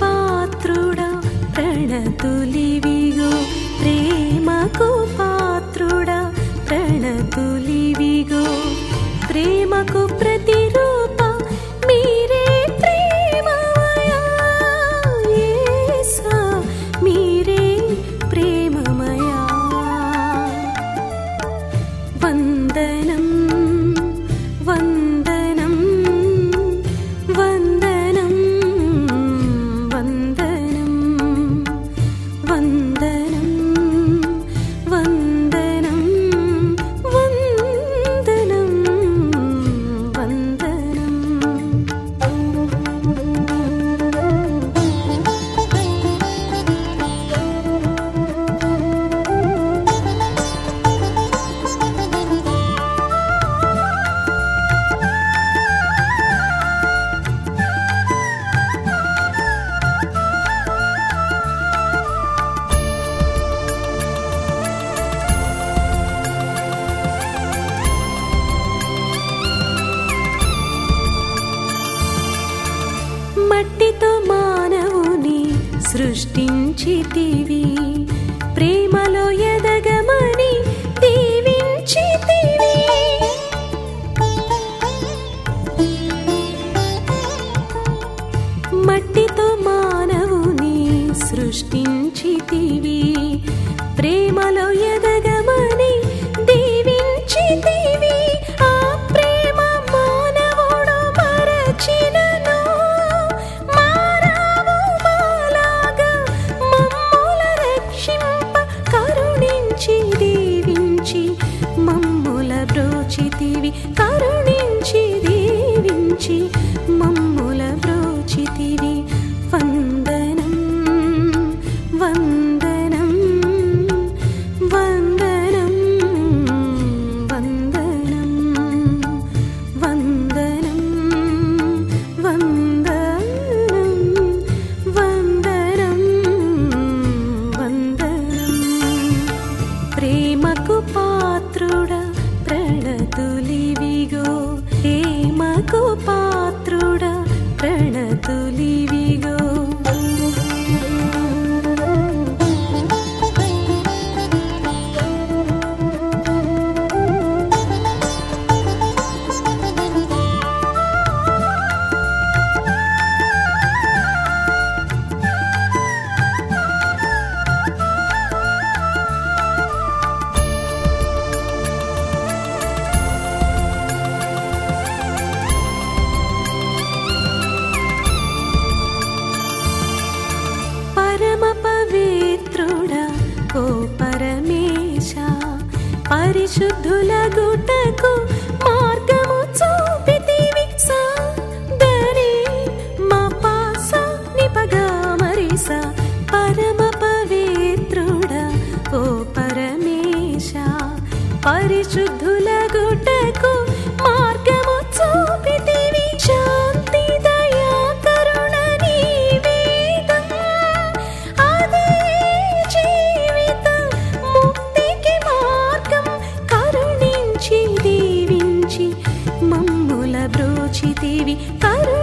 పాత్రుడా ప్రణతులివిగో ప్రేమకు పాత్రుడా ప్రణతులివిగో ప్రేమకు ప్రతిరూప మీరే ప్రేమమయా మీరే ప్రేమమయా వందనం వంద సృష్టించితివి. ప్రేమలో ఎదగమని దీవించితివి. మట్టితో మానవుని సృష్టి మమ్ముల బ్రోచితివి కరుణ పరిశుద్ధుల గుటకు మార్గము చూపితివి సాదరే. మా పాస నిపగా మరిస. పరమ పవిత్రుడ ఓ పరమేశ. పరిశుద్ధుల గుటకు పక్షితివి కరు